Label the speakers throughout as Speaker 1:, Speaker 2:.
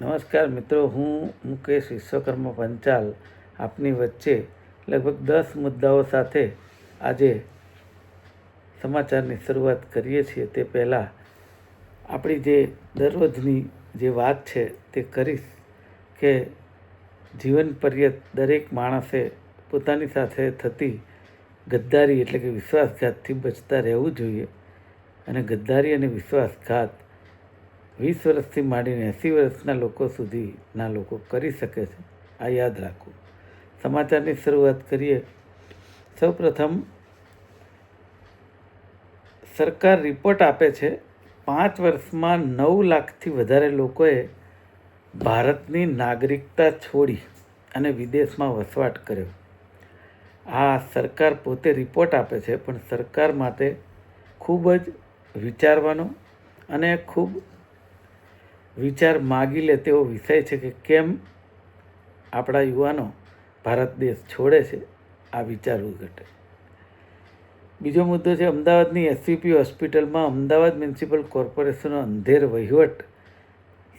Speaker 1: નમસ્કાર મિત્રો, હું મુકેશ વિશ્વકર્મા પંચાલ, આપની વચ્ચે લગભગ દસ મુદ્દાઓ સાથે આજે સમાચારની શરૂઆત કરીએ છીએ. તે પહેલાં આપણી જે દરરોજની જે વાત છે તે કરીશ કે જીવન પર્યત દરેક માણસે પોતાની સાથે થતી ગદ્દારી એટલે કે વિશ્વાસઘાતથી બચતા રહેવું જોઈએ. અને ગદ્દારી અને વિશ્વાસઘાત વીસ વર્ષથી માંડીને એંસી વર્ષના લોકો સુધીના લોકો કરી શકે છે. આ યાદ રાખો. સમાચારની શરૂઆત કરીએ. સૌપ્રથમ, સરકાર રિપોર્ટ આપે છે, પાંચ વર્ષમાં નવ લાખથી વધારે લોકોએ ભારતની નાગરિકતા છોડી અને વિદેશમાં વસવાટ કર્યો. આ સરકાર પોતે રિપોર્ટ આપે છે, પણ સરકાર માટે ખૂબ જ વિચારવાનો અને ખૂબ વિચાર માગી લે તેવો વિષય છે કે કેમ આપણા યુવાનો ભારત દેશ છોડે છે, આ વિચારવું ઘટે બીજો મુદ્દો છે, અમદાવાદની એસવીપી હોસ્પિટલમાં અમદાવાદ મ્યુનિસિપલ કોર્પોરેશનનો અંધેર વહીવટ.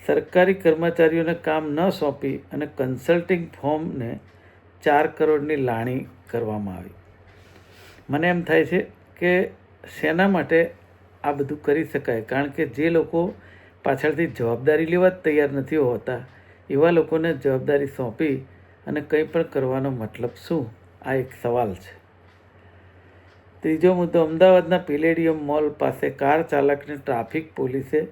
Speaker 1: સરકારી કર્મચારીઓને કામ ન સોંપી અને કન્સલ્ટિંગ ફોર્મને ચાર કરોડની લાણી કરવામાં આવી. મને એમ થાય છે કે શેના માટે આ બધું કરી શકાય? કારણ કે જે લોકો પાછળથી જવાબદારી લેવા જ તૈયાર નથી હોતા. એવા લોકોને જવાબદારી સોંપી અને કંઈ પણ કરવાનો મતલબ શું? આ એક સવાલ છે. ત્રીજો મુદ્દો, અમદાવાદના પિલેડિયમ મોલ પાસે કાર ચાલકને ટ્રાફિક પોલીસે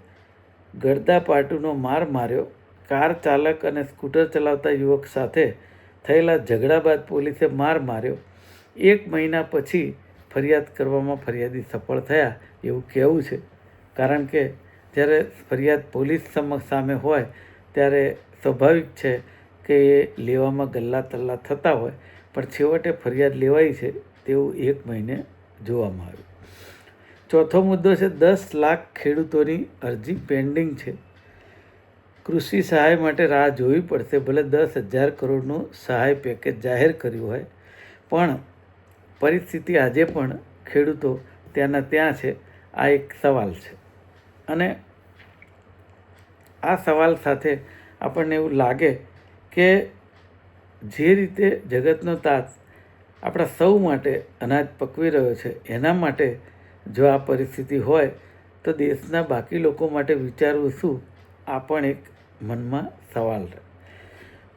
Speaker 1: ગળદા પાટુનો માર માર્યો. કાર ચાલક અને સ્કૂટર ચલાવતા યુવક સાથે થયેલા ઝઘડા બાદ પોલીસે માર માર્યો. એક મહિના પછી ફરિયાદ કરવામાં ફરિયાદી સફળ થયા એવું કહેવું છે. કારણ કે જ્યારે ફરિયાદ પોલીસ સમક્ષ સામે હોય, ત્યારે સ્વાભાવિક છે કે એ લેવામાં ગલ્લા તલ્લા થતા હોય, પણ છેવટે ફરિયાદ લેવાઈ છે તેવું એક મહિને જોવામાં આવ્યું. ચોથો મુદ્દો છે, દસ લાખ ખેડૂતોની અરજી પેન્ડિંગ છે. કૃષિ સહાય માટે રાહ જોવી પડશે, ભલે દસ હજાર કરોડનું સહાય પેકેજ જાહેર કર્યું હોય, પણ પરિસ્થિતિ આજે પણ ખેડૂતો ત્યાંના ત્યાં છે, આ એક સવાલ છે. અને આ સવાલ સાથે આપણને એવું લાગે કે જે રીતે જગતનો તાત આપણા સૌ માટે અનાજ પકવી રહ્યો છે, એના માટે જો આ પરિસ્થિતિ હોય, તો દેશના બાકી લોકો માટે વિચારવું શું? આ પણ એક મનમાં સવાલ રહે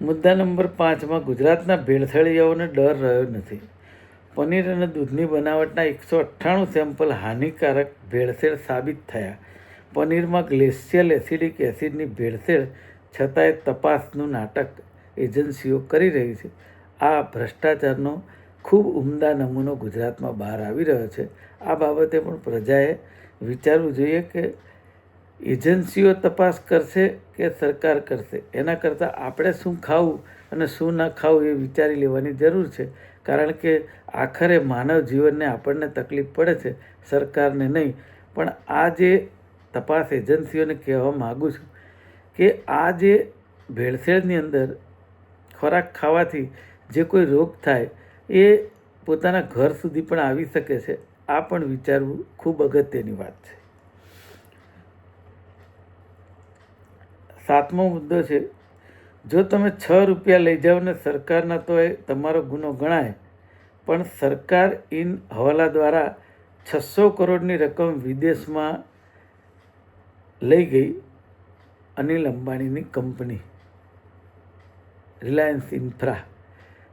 Speaker 1: મુદ્દા નંબર પાંચમાં, ગુજરાતના ભેળસેળિયાઓને ડર રહ્યો નથી. પનીર અને દૂધની બનાવટના એકસો અઠ્ઠાણું સેમ્પલ હાનિકારક ભેળસેળ સાબિત થયા. પનીરમાં ગ્લેશિયલ એસિડિક એસિડની ભેળસેળ છતાંય તપાસનું નાટક એજન્સીઓ કરી રહી છે. આ ભ્રષ્ટાચારનો ખૂબ ઉમદા નમૂનો ગુજરાતમાં બહાર આવી રહ્યો છે. આ બાબતે પણ પ્રજાએ વિચારવું જોઈએ કે એજન્સીઓ તપાસ કરશે કે સરકાર કરશે. એના કરતાં આપણે શું ખાવું અને શું ન ખાવું એ વિચારી લેવાની જરૂર છે. કારણ કે આખરે માનવ જીવનને આપણને તકલીફ પડે છે, સરકારને નહીં. પણ આ જે તપાસ એજન્સીઓને કહેવા માગું છું કે આ જે ભેળસેળની અંદર ખોરાક ખાવાથી જે કોઈ રોગ થાય એ પોતાના ઘર સુધી પણ આવી શકે છે, આ પણ વિચારવું ખૂબ અગત્યની વાત છે. સાતમો મુદ્દો છે, જો તમે છ રૂપિયા લઈ જાઓ ને સરકારના તો એ તમારો ગુનો ગણાય, પણ સરકાર ઇન હવાલા દ્વારા છસો કરોડની રકમ વિદેશમાં લઈ ગઈ અનિલ અંબાણીની કંપની, રિલાયન્સ ઇન્ફ્રા.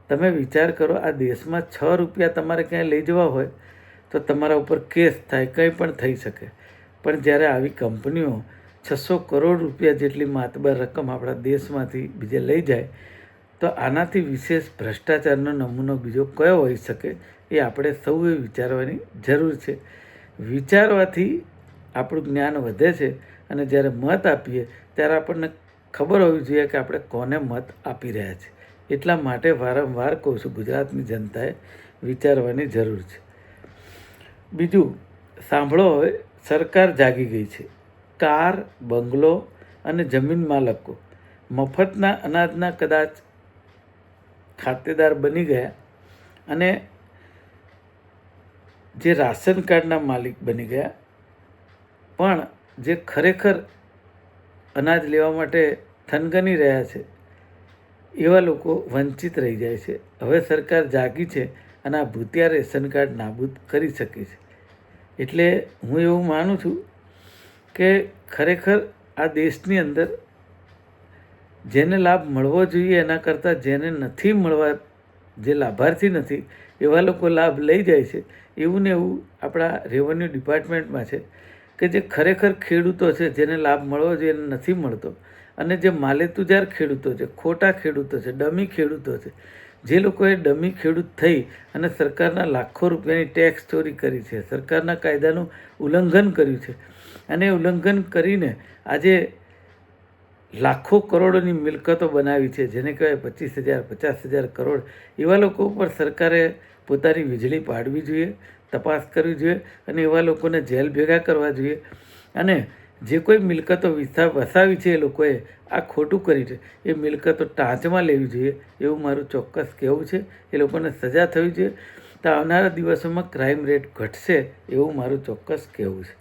Speaker 1: તમે વિચાર કરો, આ દેશમાં છ રૂપિયા તમારે ક્યાંય લઈ જવા હોય તો તમારા ઉપર કેસ થાય, કંઈ પણ થઈ શકે. પણ જ્યારે આવી કંપનીઓ છસો કરોડ રૂપિયા જેટલી માતબર રકમ આપણા દેશમાંથી બીજે લઈ જાય, તો આનાથી વિશેષ ભ્રષ્ટાચારનો નમૂનો બીજો કયો હોઈ શકે એ આપણે સૌએ વિચારવાની જરૂર છે. વિચારવાથી આપણું જ્ઞાન વધે છે અને જ્યારે મત આપીએ, ત્યારે આપણને ખબર હોવી જોઈએ કે આપણે કોને મત આપી રહ્યા છીએ. એટલા માટે વારંવાર કહું છું, ગુજરાતની જનતાએ વિચારવાની જરૂર છે. બીજું, સાંભળો હવે, સરકાર જાગી ગઈ છે. કાર, બંગલો અને જમીન માલકો મફતના અનાજના કદાચ ખાતેદાર બની ગયા અને જે રાશન કાર્ડના માલિક બની ગયા, પણ જે ખરેખર અનાજ લેવા માટે થનગની રહ્યા છે, એવા લોકો વંચિત રહી જાય છે. હવે સરકાર જાગી છે અને આ ભૂતિયા રેશન કાર્ડ નાબૂદ કરી શકે છે. એટલે હું એવું માનું છું કે ખરેખર આ દેશની અંદર જેને લાભ મળવો જોઈએ એના કરતાં જેને નથી મળવા, જે લાભાર્થી નથી, એવા લોકો લાભ લઈ જાય છે. એવું ને એવું આપણા રેવન્યુ ડિપાર્ટમેન્ટમાં છે. કે જે ખરેખર ખેડૂતો છે, જેને લાભ મળવો જોઈએ એને નથી મળતો. અને જે માલેતુજાર ખેડૂતો છે, ખોટા ખેડૂતો છે, ડમી ખેડૂતો છે, જે લોકોએ ડમી ખેડૂત થઈ અને સરકારના લાખો રૂપિયાની ટેક્સ ચોરી કરી છે, સરકારના કાયદાનું ઉલ્લંઘન કર્યું છે. અને ઉલ્લંઘન કરીને આજે લાખો કરોડોની મિલકતો બનાવી છે, જેને કહેવાય પચીસ હજાર, પચાસ હજાર કરોડ. એવા લોકો ઉપર સરકારે પોતાની વીજળી પાડવી જોઈએ, તપાસ કરવી જોઈએ અને એવા લોકોને જેલ ભેગા કરવા જોઈએ. અને જે કોઈ મિલકતો વિસા, વસાવી છે એ લોકોએ આ ખોટું કરી છે, એ મિલકતો ટાંચમાં લેવી જોઈએ એવું મારું ચોક્કસ કહેવું છે. એ લોકોને સજા થવી જોઈએ. તો આવનારા દિવસોમાં ક્રાઇમ રેટ ઘટશે એવું મારું ચોક્કસ કહેવું છે.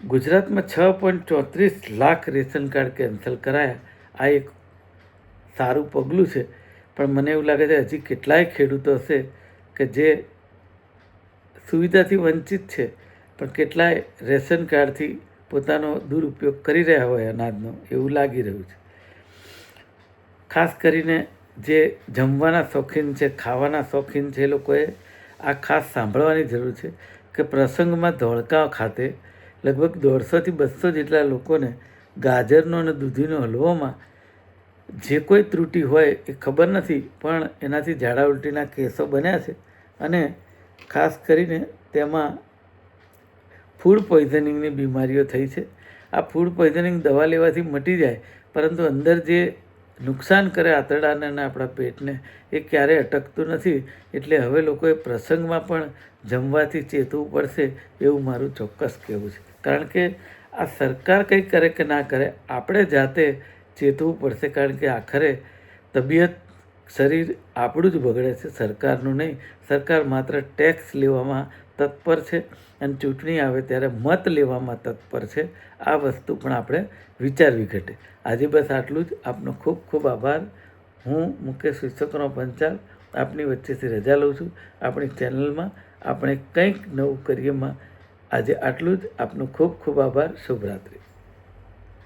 Speaker 1: ગુજરાતમાં છ પોઈન્ટ ચોત્રીસ લાખ રેશન કાર્ડ કેન્સલ કરાયા. આ એક સારું પગલું છે. પણ મને એવું લાગે છે, હજી કેટલાય ખેડૂતો હશે કે જે સુવિધાથી વંચિત છે, પણ કેટલાય રેશન કાર્ડથી પોતાનો દુરુપયોગ કરી રહ્યા હોય અનાજનો, એવું લાગી રહ્યું છે. ખાસ કરીને જે જમવાના શોખીન છે, ખાવાના શોખીન છે, એ લોકોએ આ ખાસ સાંભળવાની જરૂર છે કે પ્રસંગમાં ધોળકા ખાતે લગભગ દોઢસોથી બસો જેટલા લોકોને ગાજરનો અને દૂધીનો હલવોમાં જે કોઈ ત્રુટિ હોય એ ખબર નથી, પણ એનાથી ઝાડા ઉલટીના કેસો બન્યા છે અને ખાસ કરીને તેમાં ફૂડ પોઈઝનિંગની બીમારીઓ થઈ છે. આ ફૂડ પોઈઝનિંગ દવા લેવાથી મટી જાય, પરંતુ અંદર જે નુકસાન કરે આંતરડાને અને આપણા પેટને, એ ક્યારેય અટકતું નથી. એટલે હવે લોકોએ પ્રસંગમાં પણ જમવાથી ચેતવું પડશે એવું મારું ચોક્કસ કહેવું છે. કારણ કે આ સરકાર કંઈ કરે કે ના કરે, આપણે જાતે ચેતવું પડશે કારણ કે આખરે તબિયત શરીર આપણું જ બગડે છે. સરકારનું નહીં, સરકાર માત્ર ટેક્સ લેવામાં તત્પર છે અને ચૂંટણી આવે ત્યારે મત લેવામાં તત્પર છે. આ વસ્તુ પણ આપણે વિચારવી ઘટે. આજે બસ આટલું જ. આપનો ખૂબ ખૂબ આભાર. હું મુકેશ શિક્ષકોનો પંચાલ. આપની વચ્ચેથી રજા લઉં છું. આપણી ચેનલમાં આપણે કંઈક નવું કરીએમાં આજે આટલું જ. આપનો ખૂબ ખૂબ આભાર. શુભરાત્રિ.